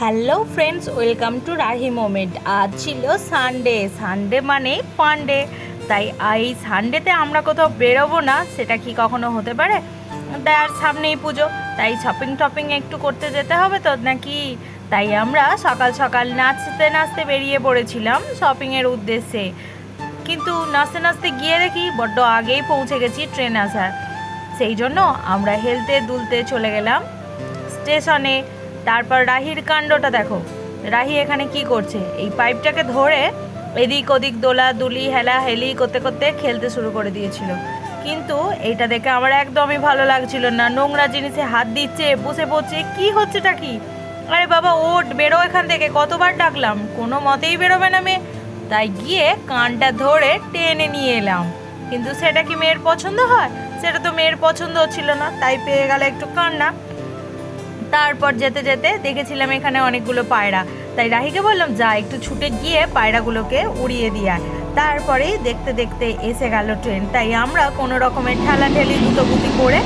Hello friends welcome to Rahi moment আজ ছিল Sunday Sunday মানে ফান্ডে তাই এই সানডেতে আমরা কোথাও বেরোবো না, সেটা কি কখনো হতে পারে? তাই আর সামনেই পুজো। তাই শপিং টপিং একটু করতে যেতে হবে তো নাকি? তাই আমরা সকাল সকাল নাচতে নাচতে বেরিয়ে পড়েছিলাম শপিংয়ের উদ্দেশ্যে। কিন্তু নাচতে নাচতে গিয়ে দেখি বড্ড আগেই পৌঁছে গেছি ট্রেন আসার। সেই জন্য আমরা হেলতে দুলতে চলে গেলাম। স্টেশনে তারপর রাহির কাণ্ডটা দেখো। রাহি এখানে কি করছে? এই পাইপটাকে ধরে এদিক ওদিক দোলা দুলি হেলা হেলি করতে করতে খেলতে শুরু করে দিয়েছিল। কিন্তু এইটা দেখে আমার একদমই ভালো লাগছিল না। নোংরা জিনিসে হাত দিচ্ছে, বসে পড়ছে, কি হচ্ছেটা কি? আরে বাবা ওট বেরো এখান থেকে। কতবার ডাকলাম? কোনো মতেই বেরোবে না মেয়ে। তাই গিয়ে কানটা ধরে টেনে নিয়ে এলাম। কিন্তু সেটা কি মেয়ের পছন্দ হয়? সেটা তো মেয়ের পছন্দ ছিল না, তাই পেয়ে গেল একটু কান্না। তারপর যেতে যেতে দেখেছিলাম এখানে অনেকগুলো পায়রা। তাই রাহিকে বললাম যা একটু ছুটে গিয়ে পায়রাগুলোকে উড়িয়ে দিয়ে আয়। তারপরেই দেখতে দেখতে এসে গেল ট্রেন। তাই আমরা কোনো রকমের ঠেলা ঠেলাঠেলি দুটোগুতি করে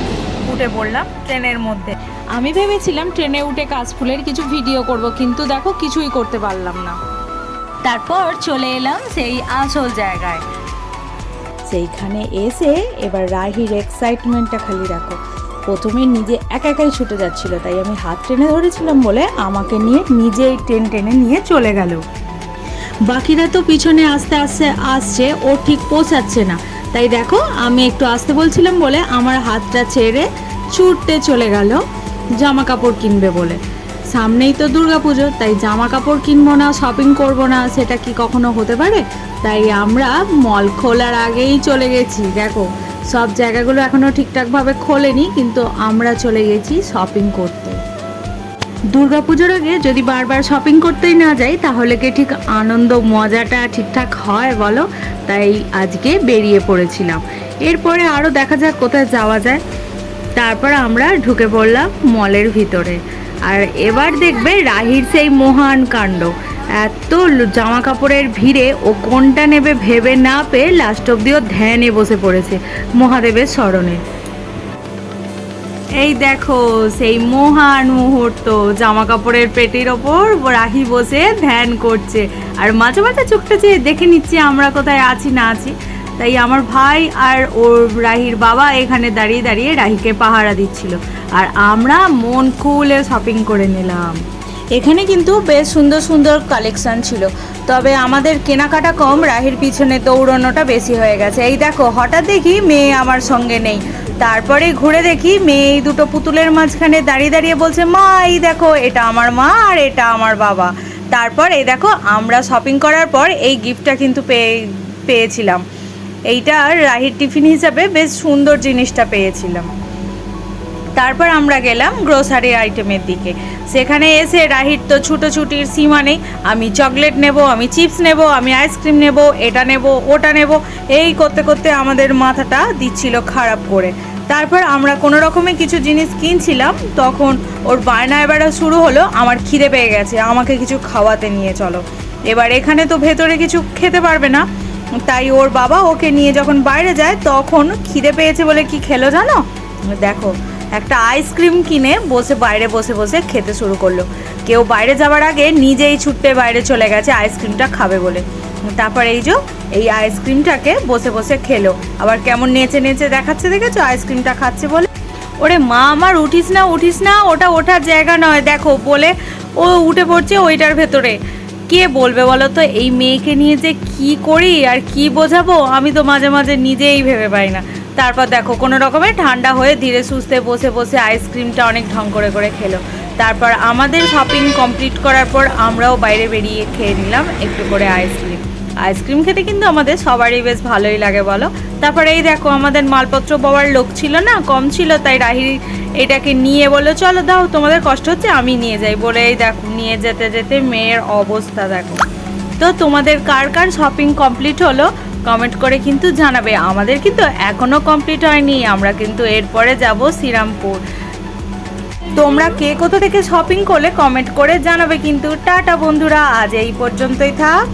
উঠে পড়লাম ট্রেনের মধ্যে। আমি ভেবেছিলাম ট্রেনে উঠে কাশফুলের কিছু ভিডিও করব কিন্তু দেখো কিছুই করতে পারলাম না। তারপর চলে এলাম সেই আসল জায়গায়। সেইখানে এসে এবার রাহির এক্সাইটমেন্টটা খালি রাখো। প্রথমে নিজে একা একাই ছুটে যাচ্ছিল, তাই আমি হাত টেনে ধরেছিলাম বলে আমাকে নিয়ে নিজেই টেন টেনে নিয়ে চলে গেল। বাকিরা তো পিছনে আস্তে আস্তে আসছে, ও ঠিক পৌঁছাচ্ছে না। তাই দেখো, আমি একটু আসতে বলছিলাম বলে আমার হাতটা ছেড়ে ছুটতে চলে গেল জামা কাপড় কিনবে বলে। সামনেই তো দুর্গাপুজো, তাই জামা কাপড় কিনবো না শপিং করব না, সেটা কি কখনো হতে পারে? তাই আমরা মল খোলার আগেই চলে গেছি, দেখো। সব জায়গাগুলো এখনও ঠিকঠাকভাবে খোলেনি, কিন্তু আমরা চলে গেছি শপিং করতে। দুর্গাপুজোর আগে যদি বারবার শপিং করতেই না যাই, তাহলে কি ঠিক আনন্দ মজাটা ঠিকঠাক হয় বলো? তাই আজকে বেরিয়ে পড়েছিলাম। এরপরে আরও দেখা যাক কোথায় যাওয়া যায়। তারপর আমরা ঢুকে পড়লাম মলের ভিতরে। আর এবার দেখবে রাহির সেই মহান কাণ্ড। এত জামা কাপড়ের ভিড়ে ও কোনটা নেবে ভেবে না পেয়ে লাস্ট অব্দিও ধ্যানে বসে পড়েছে মহাদেবের স্মরণে। এই দেখো, সেই মহান মুহূর্ত জামা কাপড়ের পেটির ওপর রাহি বসে ধ্যান করছে। আর মাঝে মাঝে চোখটা চেয়ে দেখে নিচ্ছি আমরা কোথায় আছি না আছি, তাই আমার ভাই আর ওর রাহির বাবা এখানে দাঁড়িয়ে দাঁড়িয়ে রাহিকে পাহারা দিচ্ছিল। আর আমরা মন খুলে শপিং করে নিলাম। এখানে কিন্তু বেশ সুন্দর সুন্দর কালেকশন ছিল। তবে আমাদের কেনাকাটা কম, রাহির পিছনে দৌড়ানোটা বেশি হয়ে গেছে। এই দেখো, হঠাৎ দেখি মেয়ে আমার সঙ্গে নেই। তারপরে ঘুরে দেখি মেয়ে এই দুটো পুতুলের মাঝখানে দাঁড়িয়ে দাঁড়িয়ে বলছে, মা, এই দেখো, এটা আমার মা আর এটা আমার বাবা। তারপর এই দেখো, আমরা শপিং করার পর এই গিফটটা কিন্তু পেয়ে, পেয়েছিলাম। এইটা রাহির টিফিন হিসাবে বেশ সুন্দর জিনিসটা পেয়েছিলাম। তারপর আমরা গেলাম গ্রোসারি আইটেমের দিকে। সেখানে এসে রাহির তো ছুটোছুটির সীমা নেই। আমি চকলেট নেব, আমি চিপস নেব, আমি আইসক্রিম নেব, এটা নেব, ওটা নেব। এই করতে করতে আমাদের মাথাটা দিচ্ছিল খারাপ করে। তারপর আমরা কোনো রকমে কিছু জিনিস কিনছিলাম, তখন ওর বায়না এবারে শুরু হলো, আমার খিদে পেয়ে গেছে, আমাকে কিছু খাওয়াতে নিয়ে চলো। এবার এখানে তো ভেতরে কিছু খেতে পারবে না। তাই ওর বাবা ওকে নিয়ে যখন বাইরে যায়, তখন খিদে পেয়েছে বলে কি খেলো জানো? দেখো একটা আইসক্রিম কিনে বসে বাইরে বসে বসে খেতে শুরু করল। কেউ বাইরে যাওয়ার আগে নিজেই ছুটতে বাইরে চলে গেছে, আইসক্রিমটা খাবে বলে। তারপর এই যে, এই আইসক্রিমটাকে বসে বসে খেলো। আবার কেমন নেচে নেচে দেখাচ্ছে দেখেছ? আইসক্রিমটা খাচ্ছে বলে। ওরে মা, আমার উঠিস না উঠিস না, ওটা ওঠার জায়গা নয়, দেখো বলে ও উঠে পড়ছে ওইটার ভেতরে। কে বলবে বলো তো? এই মেয়েকে নিয়ে যে কি করি আর কি বোঝাবো? আমি তো মাঝে মাঝে নিজেই ভেবে পাই না। তারপর দেখো, কোনো রকমে ঠান্ডা হয়ে ধীরে সুস্থে বসে বসে আইসক্রিমটা অনেক ঢং করে করে খেলো। তারপর আমাদের শপিং কমপ্লিট করার পর আমরাও বাইরে বেরিয়ে খেয়ে নিলাম একটু করে আইসক্রিম। আইসক্রিম খেতে কিন্তু আমাদের সবারই বেশ ভালোই লাগে বলো। তারপরে এই দেখো, আমাদের মালপত্র পাওয়ার লোক ছিল না, কম ছিল, তাই রাহি এটাকে নিয়ে বলল, চলো দাও, তোমাদের কষ্ট হচ্ছে, আমি নিয়ে যাই। বলে এই দেখো, নিয়ে যেতে যেতে মেয়ের অবস্থা দেখো। তো তোমাদের কার কার শপিং কমপ্লিট হলো? কমেন্ট করে কিন্তু জানাবে। আমাদের কিন্তু এখনও কমপ্লিট হয়নি। আমরা কিন্তু এরপরে যাব শ্রীরামপুর। তোমরা কে কোথা থেকে শপিং করলে কমেন্ট করে জানাবে কিন্তু। টাটা বন্ধুরা, আজ এই পর্যন্তই থাক।